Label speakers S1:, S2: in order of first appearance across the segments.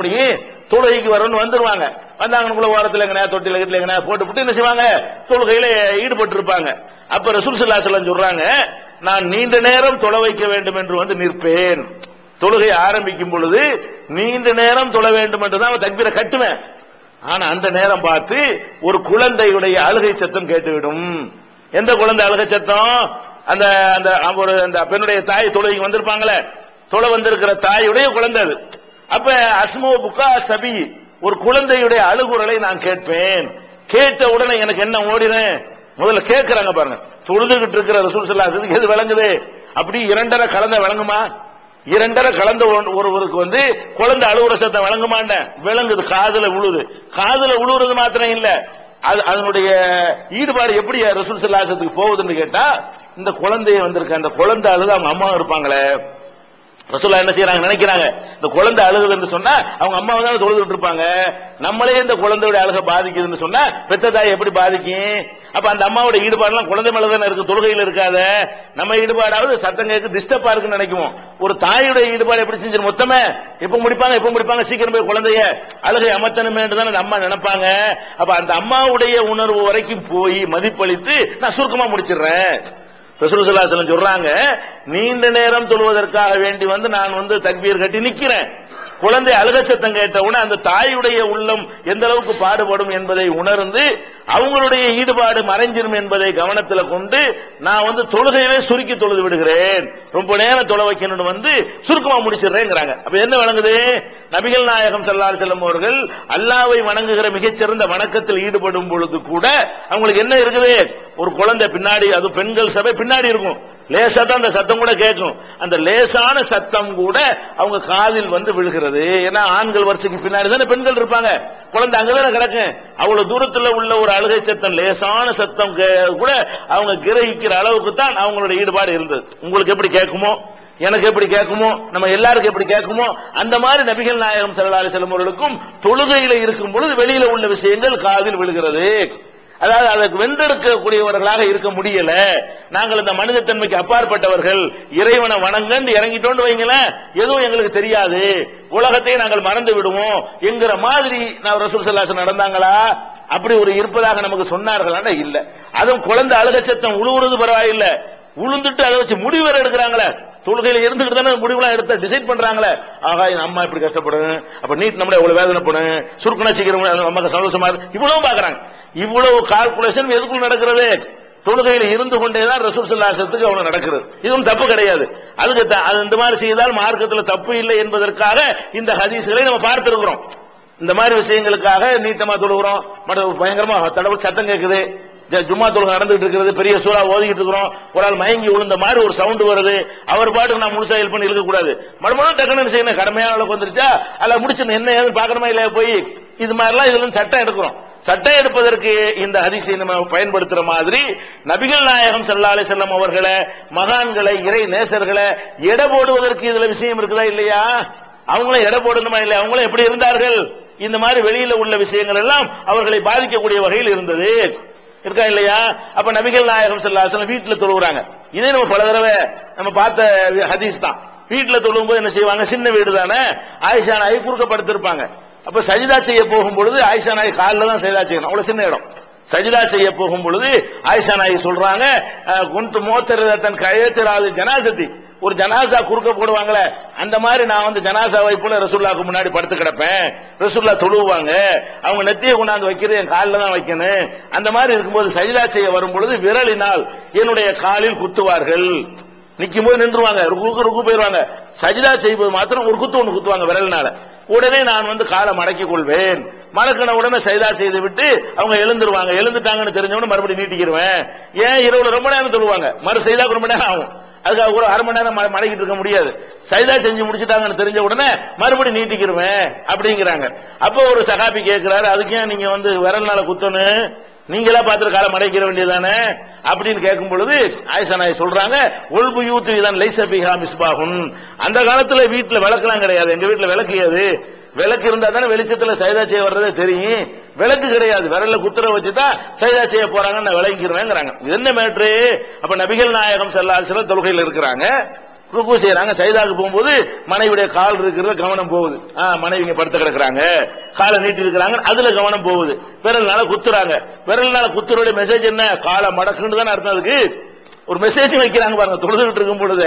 S1: அப்படியே தொழுகைக்கு வரணும்னு வந்துருவாங்க. வந்தாங்கன்னு வாரத்தில் எங்கனா தொட்டில கிட்ட எங்கனா போட்டு விட்டு என்ன செய்வாங்க? தொழுகையில ஈடுபட்டு இருப்பாங்க அப்ப ரசூல் சல்லா அலைஹி சொல்றாங்க நான் நீண்ட நேரம் தொலை வைக்க வேண்டும் என்று வந்து நிற்பேன். தொழுகை ஆரம்பிக்கும் பொழுது நீண்ட நேரம் தொழ வேண்டும் என்று தான் தக்பீரை கட்டுவேன். ஆனா அந்த நேரம் பார்த்து ஒரு குழந்தையுடைய அழுகை சத்தம் கேட்டுவிடும். எந்த குழந்தை அழுகை சத்தம்? அந்த அந்த ஒரு அந்த பெண்ணுடைய தாய் தொழுகைக்கு வந்திருப்பாங்களே. தொலை வந்திருக்கிற தாயுடைய குழந்தை அது. அப்ப அஸ்மோ புக்கா சபி ஒரு குழந்தையுடைய அழுகுரலை நான் கேட்பேன். கேட்ட உடனே எனக்கு என்ன ஓடினேன் முதல்ல கேட்கிறாங்க பாருங்க. தொழுதுகிட்டு இருக்கிற ரசூல் சல்லாசத்துக்கு எது விளங்குது? அப்படி இரண்டரை கலந்த விளங்குமா? இரண்டரை கலந்த ஒரு- ஒருவருக்கு வந்து குழந்தை அழுகுற சத்தம் விளங்குமாண்டேன் விளங்குது காதல உழுது. காதல உழுவுறது மாத்திரம் இல்ல. அது அதனுடைய ஈடுபாடு எப்படி ரசூல் சல்லாசத்துக்கு போகுதுன்னு கேட்டா இந்த குழந்தைய வந்திருக்க அந்த குழந்தை அழுது அவங்க அம்மா இருப்பாங்களே. ரசூல்லா என்ன செய்யறாங்க நினைக்கிறாங்க. இந்த குழந்தை அழுகுதுன்னு சொன்னா அவங்க அம்மாவை தானே தொழுதுட்டு இருப்பாங்க. நம்மளே இந்த குழந்தையோட அழுக பாதிக்குதுன்னு சொன்னா பெத்த தாய் எப்படி பாதிக்கும்? அப்ப அந்த அம்மாவோட ஈடுபாடுலாம் குழந்தை மேல தானே இருக்கு? தொழுகையில் இருக்காத. நம்ம ஈடுபாடாவது சத்தம் கேட்க டிஸ்டர்பா இருக்குன்னு நினைக்குவோம். ஒரு தாயோட ஈடுபாடு எப்படி செஞ்சிடும் மொத்தமே எப்ப முடிப்பாங்க எப்ப முடிப்பாங்க. சீக்கிரம் போய் குழந்தைய அழுகை அமர்த்தணுமே தானே அந்த அம்மா நினைப்பாங்க. அப்ப அந்த அம்மாவுடைய உணர்வு வரைக்கும் போய் மதிப்பளித்து நான் சுருக்கமா முடிச்சிடுறேன். ரசூல் சொல்றாங்க நீண்ட நேரம் தொழுவதற்காக வேண்டி வந்து நான் வந்து தக்பீர் கட்டி நிக்கிறேன். குழந்தை அழுக சத்தம் கேட்ட உடனே அந்த தாயுடைய உள்ளம் எந்த அளவுக்கு பாடுபடும் என்பதை உணர்ந்து அவங்களுடைய ஈடுபாடு மறைஞ்சிரும் என்பதை கவனத்துல கொண்டு நான் வந்து தொழுகையவே சுருக்கி தொழுது விடுகிறேன். ரொம்ப நேரம் தொலை வைக்கணும்னு வந்து சுருக்கமா முடிச்சிடுறேங்கிறாங்க. அப்ப என்ன வழங்குது நபிகள் நாயகம் ஸல்லல்லாஹு செல்லும் அவர்கள் அல்லாவை வணங்குகிற மிகச்சிறந்த வணக்கத்தில் ஈடுபடும் பொழுது கூட அவங்களுக்கு என்ன இருக்குது? ஒரு குழந்தை பின்னாடி அது பெண்கள் சபை பின்னாடி இருக்கும். லேசா தான் அந்த சத்தம் கூட கேட்கும். அந்த லேசான சத்தம் கூட அவங்க காதில் வந்து விழுகிறது. ஏன்னா ஆண்கள் வரிசைக்கு பின்னாடி தானே பெண்கள் இருப்பாங்க. குழந்தை அங்கதானே கிடக்கும் அவ்வளவு தூரத்துல உள்ள ஒரு அழுகை சத்தம் லேசான சத்தம் கே- கூட அவங்க கிரகிக்கிற அளவுக்கு தான் அவங்களோட ஈடுபாடு இருந்தது. உங்களுக்கு எப்படி கேட்குமோ? எனக்கு எப்படி கேட்குமோ நம்ம எல்லாருக்கும் எப்படி கேட்குமோ அந்த மாதிரி நபிகள் நாயகம் ஸல்லல்லாஹு செல்லும் அவர்களுக்கும் தொழுகையில இருக்கும் பொழுது வெளியில உள்ள விஷயங்கள் காதில் விழுகிறது. அதாவது அதற்கு வென்றெடுக்கக்கூடியவர்களாக இருக்க முடியல. நாங்கள் இந்த மனிதத்தன்மைக்கு அப்பாற்பட்டவர்கள். இறைவனை வணங்கன்னு இறங்கிட்டோன்னு வைங்களேன் எதுவும் எங்களுக்கு தெரியாது. உலகத்தையே நாங்கள் மறந்து விடுவோம். என்கிற மாதிரி நான் ரசூல் சல்லாசன் நடந்தாங்களா? அப்படி ஒரு இருப்பதாக நமக்கு சொன்னார்களா இல்ல. அதுவும் குழந்தை அழுக சத்தம் உழுவுறது பரவாயில்ல. உளுந்துட்டு அதை வச்சு முடிவு எடுக்கிறாங்களே. தொழுகையில இருந்துகிட்டு தானே முடிவுலாம் எடுத்து டிசைட் பண்றாங்களே. ஆகா என் அம்மா இப்படி கஷ்டப்படும் அப்ப நீட் நம்மள எவ்வளவு வேதனைப்படும் சுருக்குனா சீக்கிரம் நமக்கு சந்தோஷமா இவ்வளவு பாக்குறாங்க இவ்வளவு கால்குலேஷன் எதுக்குள்ள நடக்கிறது? தொழுகையில இருந்து கொண்டேதான் ரசூல் சல்லாசத்துக்கு அவனு நடக்கிறது. இதுவும் தப்பு கிடையாது. அதுக்கு த- அது இந்த மாதிரி செய்தால் மார்க்கத்துல தப்பு இல்லை என்பதற்காக இந்த ஹதீஸ்களை நம்ம பார்த்திருக்கிறோம். இந்த மாதிரி விஷயங்களுக்காக நீட்டமா தொழுகிறோம். மற்ற பயங்கரமா தடவை சத்தம் கேட்குது ஜும்மா தொழுகை நடந்துட்டு இருக்கிறது பெரிய சூறா ஓதிக்கிட்டு இருக்கிறோம். ஒரு ஆள் மயங்கி விழுந்த மாதிரி ஒரு சவுண்ட் வருது. அவர் பாட்டுக்கு நான் முழுசா ஹெல்ப் பண்ணி இருக்கக்கூடாது மறுபடியும் டக்குனு செய்யணும்? கடமையான அளவுக்கு வந்துருச்சா? அல்ல முடிச்சு என்ன ஏதுன்னு பார்க்கணுமா இல்லையா போய்? இது மாதிரிலாம் இதுல இருந்து சட்டம் எடுக்கிறோம். சட்டம் எடுப்பதற்கு இந்த ஹதீஸை நம்ம பயன்படுத்துற மாதிரி நபிகள் நாயகம் செல்லாலே செல்லம் அவர்களை மகான்களை இறை நேசர்களை எடை போடுவதற்கு இதுல விஷயம் இருக்குதா இல்லையா? அவங்களும் எடை போடணுமா இல்லையா? அவங்களும் எப்படி இருந்தார்கள்? இந்த மாதிரி வெளியில உள்ள விஷயங்கள் எல்லாம் அவர்களை பாதிக்கக்கூடிய வகையில் இருந்தது. இருக்கா இல்லையா? அப்ப நபிகள் நாயகம் ஸல்லல்லாஹு வீட்டுல தொழுகிறாங்க இதே நம்ம பல தடவை நம்ம பார்த்த ஹதீஸ் தான். வீட்டுல தொழும் போது என்ன செய்வாங்க? சின்ன வீடு தானே? ஆயிஷா நாயை குறுக்கப்படுத்திருப்பாங்க அப்ப சஜிதா செய்ய போகும் பொழுது ஆயிஷா நாய் காலில் தான் சஜிதா செய்யணும். அவ்வளவு சின்ன இடம். சஜிதா செய்ய போகும் பொழுது ஆயிஷா நாய் சொல்றாங்க குண்டு மோத்தர் தன் கையத்திராது ஜனாசதி. ஒரு ஜனாசா குறுக்க போடுவாங்களே அந்த மாதிரி நான் வந்து ஜனாசாவை போல ரசூல்லாக்கு முன்னாடி படுத்து கிடப்பேன். ரசுல்லா தொழுவாங்க. அவங்க நெத்தியை கொண்டாந்து வைக்கிறது என் காலில் தான் வைக்கணும். அந்த மாதிரி இருக்கும்போது சஜிதா செய்ய வரும் பொழுது விரலினால் என்னுடைய காலில் குத்துவார்கள். நிற்கும் போது நின்றுவாங்க. ருக்கு ருக்கு போயிருவாங்க. சஜிதா செய்வது மாத்திரம் ஒரு குத்து ஒன்று குத்துவாங்க விரலினால. உடனே நான் வந்து காலை மடக்கிக் கொள்வேன். மடக்கின உடனே சைதா செய்து விட்டு அவங்க எழுந்துருவாங்க. எழுந்துட்டாங்கன்னு தெரிஞ்சவன மறுபடியும் நீட்டிக்கிடுவேன் ஏன் இரவுல ரொம்ப நேரம் சொல்லுவாங்க மறு செய்தாக்கு ரொம்ப நேரம் ஆகும். அதுக்காக கூட அரை மணி நேரம் மலைக்கிட்டு மடக்கிட்டு இருக்க முடியாது. சைதா செஞ்சு முடிச்சிட்டாங்கன்னு தெரிஞ்ச உடனே மறுபடியும் நீட்டிக்கிருவேன் அப்படிங்கிறாங்க. அப்போ ஒரு சகாபி கேட்கிறாரு அதுக்கு ஏன் நீங்க வந்து விரல்னால குத்தணும்? நீங்களா பார்த்துட்டு காலம் அடைக்கிற வேண்டியதானே அப்படின்னு கேட்கும் பொழுது ஆயிஷா நாய் சொல்றாங்க ஒல்பு யூத்து இதான் லைசபிகா மிஸ்பாகும் அந்த காலத்துல வீட்டுல விளக்கெல்லாம் கிடையாது. எங்க வீட்டுல விளக்கு ஏது விளக்கு இருந்தா தானே வெளிச்சத்துல சைதா செய்ய வர்றதே தெரியும். விளக்கு கிடையாது. விரல குத்துற வச்சுதான் சைதா செய்ய போறாங்க நான் விளங்கிக்கிறேங்கிறாங்க இது என்ன மேட்ரு அப்ப நபிகள் நாயகம் ஸல்லல்லாஹு சில தொழுகையில் இருக்கிறாங்க. ருக்கு செய்யறாங்க சைதாக்கு போகும்போது மனைவியுடைய கால் இருக்கிறத கவனம் போகுது. ஆ, மனைவி இங்க படுத்து கிடக்குறாங்க. காலை நீட்டி இருக்கிறாங்க. அதுல கவனம் போகுது. விரல்னால குத்துறாங்க. விரல்னால குத்துறோட மெசேஜ் என்ன? காலை மடக்குன்னு தானே அர்த்தம் அதுக்கு. ஒரு மெசேஜ் வைக்கிறாங்க பாருங்க. தொழுதுகிட்டு இருக்கும் பொழுது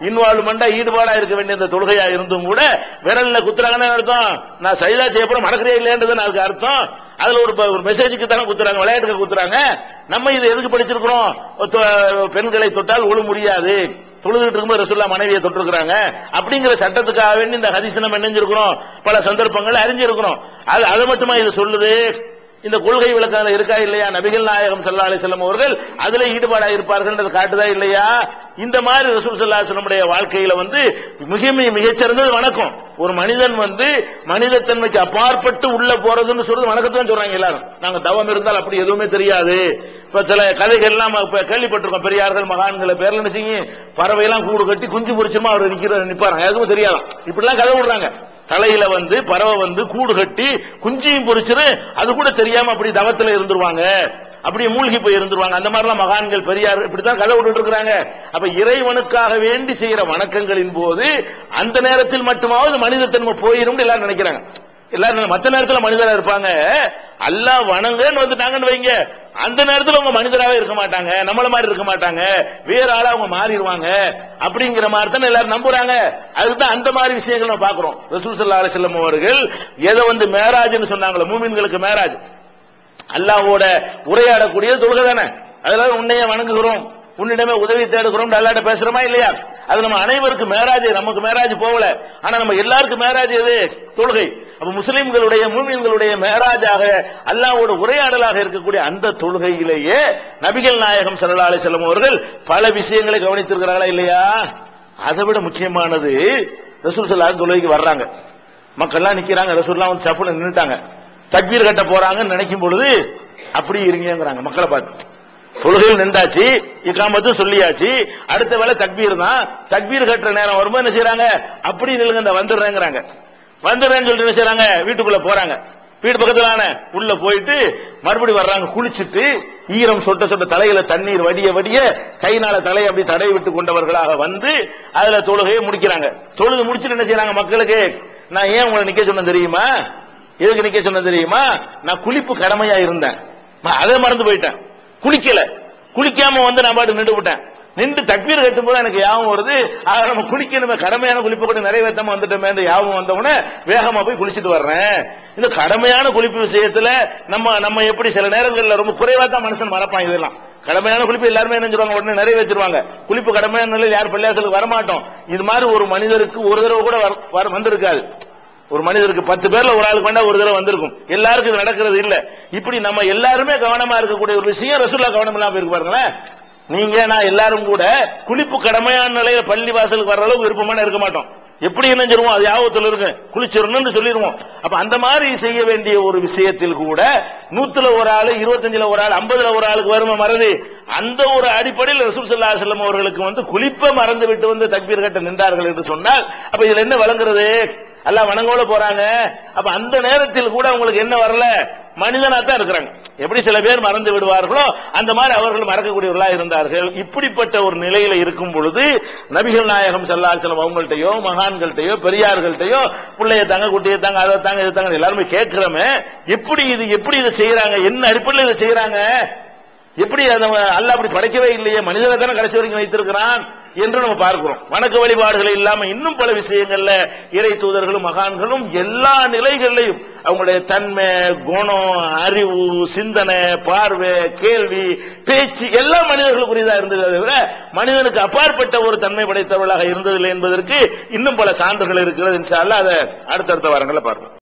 S1: இன்வால்வ்மெண்டா ஈடுபாடா இருக்க வேண்டிய இந்த தொழுகையா இருந்தும் கூட விரல்ல குத்துறாங்கன்னு அர்த்தம்? நான் சைதா செய்யப்படும் மறக்கிறே இல்லைன்றது அதுக்கு அர்த்தம். அதுல ஒரு ப- ஒரு மெசேஜுக்கு தானே குத்துறாங்க விளையாட்டுக்கு குத்துறாங்க. நம்ம இது எதுக்கு படிச்சிருக்கிறோம்? பெண்களை தொட்டால் ஒழு முடியாது. தொழுதுகிட்டு இருக்கும்போது ரசுல்லா மனைவியை தொட்டிருக்கிறாங்க. அப்படிங்கிற சட்டத்துக்காக வேண்டி இந்த ஹதிசனம் நம்ம நினைஞ்சிருக்கிறோம் பல சந்தர்ப்பங்கள் அறிஞ்சிருக்கிறோம். அது அது மட்டுமா இது சொல்லுது? இந்த கொள்கை விளக்கங்கள் இருக்கா இல்லையா? நபிகள் நாயகம் சல்லா அலி செல்லம் அவர்கள் அதுல ஈடுபாடா இருப்பார்கள் காட்டுதா இல்லையா? இந்த மாதிரி ரசூல் சல்லா அலைஹி வாழ்க்கையில வந்து மிக மிக மிகச்சிறந்தது வணக்கம். ஒரு மனிதன் வந்து மனிதத்தன்மைக்கு அப்பாற்பட்டு உள்ள போறதுன்னு சொல்றது வணக்கத்தான் சொல்றாங்க எல்லாரும். நாங்க தவம் இருந்தால் அப்படி எதுவுமே தெரியாது. இப்ப சில கதைகள் எல்லாம் இப்ப கேள்விப்பட்டிருக்கோம். பெரியார்கள் மகான்களை பேர்ல நினைச்சிங்க பறவை எல்லாம் கூடு கட்டி குஞ்சு பொரிச்சுமா அவர் நிக்கிற நிப்பாராங்க. எதுவும் தெரியாது? இப்படி எல்லாம் கதை விடுறாங்க. தலையில வந்து பறவை வந்து கூடு கட்டி குஞ்சியும் பொறிச்சிரு அது கூட தெரியாம அப்படி தவத்துல இருந்துருவாங்க. அப்படி மூழ்கி போய் இருந்துருவாங்க. அந்த மாதிரிலாம் மகான்கள் பெரியார் இப்படித்தான் கதை விட்டுட்டு இருக்கிறாங்க அப்ப இறைவனுக்காக வேண்டி செய்யற வணக்கங்களின் போது அந்த நேரத்தில் மட்டுமாவது மனிதத்தன்மை போயிரும் எல்லாரும் நினைக்கிறாங்க. எல்லாரும் மற்ற நேரத்துல மனிதரா இருப்பாங்க. அல்லா வணங்கன்னு வந்துட்டாங்கன்னு வைங்க. அந்த நேரத்துல அவங்க மனிதராவே இருக்க மாட்டாங்க. நம்மள மாதிரி இருக்க மாட்டாங்க. வேற ஆளா அவங்க மாறிடுவாங்க. அப்படிங்கிற மாதிரி தான் எல்லாரும் நம்புறாங்க. அதுதான் அந்த மாதிரி விஷயங்கள் நம்ம பாக்குறோம் ரசூல் ஸல்லல்லாஹு அவர்கள் எதை வந்து மேராஜ்னு சொன்னாங்களோ மூமின்களுக்கு மேராஜ். அல்லாவோட உரையாடக்கூடிய தொழுகை தானே. அதனால உன்னைய வணங்குகிறோம். உன்னிடமே உதவி தேடுகிறோம் அல்லாட்ட பேசுறோமா இல்லையா? அது நம்ம அனைவருக்கும் மேராஜ். நமக்கு மேராஜ் போகல. ஆனா நம்ம எல்லாருக்கும் மேராஜ் எது? தொழுகை. அப்ப முஸ்லிம்களுடைய மூமின்களுடைய மேராஜாக அல்லாவோட உரையாடலாக இருக்கக்கூடிய அந்த தொழுகையிலேயே நபிகள் நாயகம் ஸல்லல்லாஹு அலைஹி அவர்கள் பல விஷயங்களை கவனித்திருக்கிறார்களா இல்லையா? அதை விட முக்கியமானது ரசூல் ஸல்லல்லாஹு தொழுகைக்கு வர்றாங்க. மக்கள்லாம் நிக்கிறாங்க ரசூல்லாம் வந்து சஃபுல நின்றுட்டாங்க தக்பீர் கட்ட போறாங்கன்னு நினைக்கும் பொழுது அப்படி இருங்கிறாங்க மக்களை பார்த்து. தொழுகையில் நின்றாச்சு இக்காமத்து சொல்லியாச்சு அடுத்த வேளை தக்பீர் தான். தக்பீர் கட்டுற நேரம் வரும்போது என்ன செய்யறாங்க அப்படி நிலுங்க இந்த வந்துடுறேங்கிறாங்க. வந்துடுறேன்னு சொல்லிட்டு என்ன செய்யறாங்க வீட்டுக்குள்ள போறாங்க. வீட்டு பக்கத்துலான உள்ள போயிட்டு மறுபடி வர்றாங்க குளிச்சுட்டு ஈரம் சொட்ட சொட்ட தலையில தண்ணீர் வடிய வடிய கைனால தலையை அப்படி தடை விட்டு கொண்டவர்களாக வந்து அதுல தொழுகையை முடிக்கிறாங்க. தொழுது முடிச்சுட்டு என்ன செய்யறாங்க மக்களுக்கு? நான் ஏன் உங்களை நிக்க சொன்னேன் தெரியுமா? எதுக்கு நிக்க சொன்ன தெரியுமா? நான் குளிப்பு கடமையா இருந்தேன். அதை மறந்து போயிட்டேன். குளிக்கல. குளிக்காம வந்து நான் பாட்டு நின்று விட்டேன் நின்று தக்பீர் கட்டும் போது எனக்கு யாபம் வருது. ஆக நம்ம குளிக்கணுமே கடமையான குளிப்பு கூட நிறைவேற்றாம வந்துட்டோமே இந்த யாபம் வந்தவுடனே வேகமா போய் குளிச்சுட்டு வர்றேன். இந்த கடமையான குளிப்பு விஷயத்துல நம்ம நம்ம எப்படி சில நேரங்கள்ல ரொம்ப குறைவா தான் மனுஷன் மறப்பான் இதெல்லாம். கடமையான குளிப்பு எல்லாருமே நினைஞ்சிருவாங்க உடனே நிறைவேற்றிடுவாங்க குளிப்பு கடமையான நிலையில் யார் பள்ளியாசலுக்கு வரமாட்டோம். இது மாதிரி ஒரு மனிதருக்கு ஒரு தடவை கூட வர- வர- வந்திருக்காது. ஒரு மனிதருக்கு பத்து பேர்ல ஒரு ஆளுக்கு வேண்டாம் ஒரு தடவை வந்திருக்கும். எல்லாருக்கும் இது நடக்கிறது இல்ல. இப்படி நம்ம எல்லாருமே கவனமா இருக்கக்கூடிய ஒரு விஷயம் ரசூல்லா கவனம் இல்லாம இருக்கு பாருங்களேன். நீங்க நான் எல்லாரும் கூட குளிப்பு கடமையான நிலையில பள்ளி வாசலுக்கு வர்ற அளவுக்கு விருப்பமான இருக்க மாட்டோம். எப்படி நினைஞ்சிருவோம் அது யாபத்துல இருக்கு. குளிச்சிடணும்னு சொல்லிடுவோம். அப்ப அந்த மாதிரி செய்ய வேண்டிய ஒரு விஷயத்தில் கூட நூத்துல ஒரு ஆளு இருபத்தஞ்சுல ஒரு ஆள் ஐம்பதுல ஒரு ஆளுக்கு வருமா மறந்து அந்த ஒரு அடிப்படையில் ரசூல் சல்லா செல்லம் அவர்களுக்கு வந்து குளிப்ப மறந்து விட்டு வந்து தக்பீர் கட்ட நின்றார்கள் என்று சொன்னால் அப்ப இதுல என்ன வழங்குறது எல்லாம் வணங்கோல போறாங்க. அப்ப அந்த நேரத்தில் கூட அவங்களுக்கு என்ன வரல? மனிதனா தான் இருக்கிறாங்க. எப்படி சில பேர் மறந்து விடுவார்களோ அந்த மாதிரி அவர்கள் மறக்கக்கூடியவர்களா இருந்தார்கள். இப்படிப்பட்ட ஒரு நிலையில இருக்கும் பொழுது நபிகள் நாயகம் செல்லாச்சலம் அலைஹி வஸல்லம் அவங்கள்ட்டயோ மகான்கள்ட்டயோ பிள்ளைய தாங்க குட்டியை தாங்க அதை தாங்க இதை தாங்க எல்லாருமே கேட்கிறோமே எப்படி இது எப்படி இதை செய்யறாங்க என்ன அடிப்படையில் இதை செய்யறாங்க எப்படி அதை அல்ல அப்படி படைக்கவே இல்லையே? மனிதனை தானே கடைசி வரைக்கும் வைத்திருக்கிறான். என்று நம்ம பார்க்கிறோம். வணக்க வழிபாடுகள் இல்லாம இன்னும் பல விஷயங்கள்ல இறை தூதர்களும் மகான்களும் எல்லா நிலைகள்லையும் அவங்களுடைய தன்மை குணம் அறிவு சிந்தனை பார்வை கேள்வி பேச்சு எல்லா மனிதர்களுக்குரியதா இருந்தது தவிர மனிதனுக்கு அப்பாற்பட்ட ஒரு தன்மை படைத்தவர்களாக இருந்ததில்லை என்பதற்கு இன்னும் பல சான்றுகள் இருக்கிறது. அதை அடுத்தடுத்த வாரங்களில் பார்ப்போம்.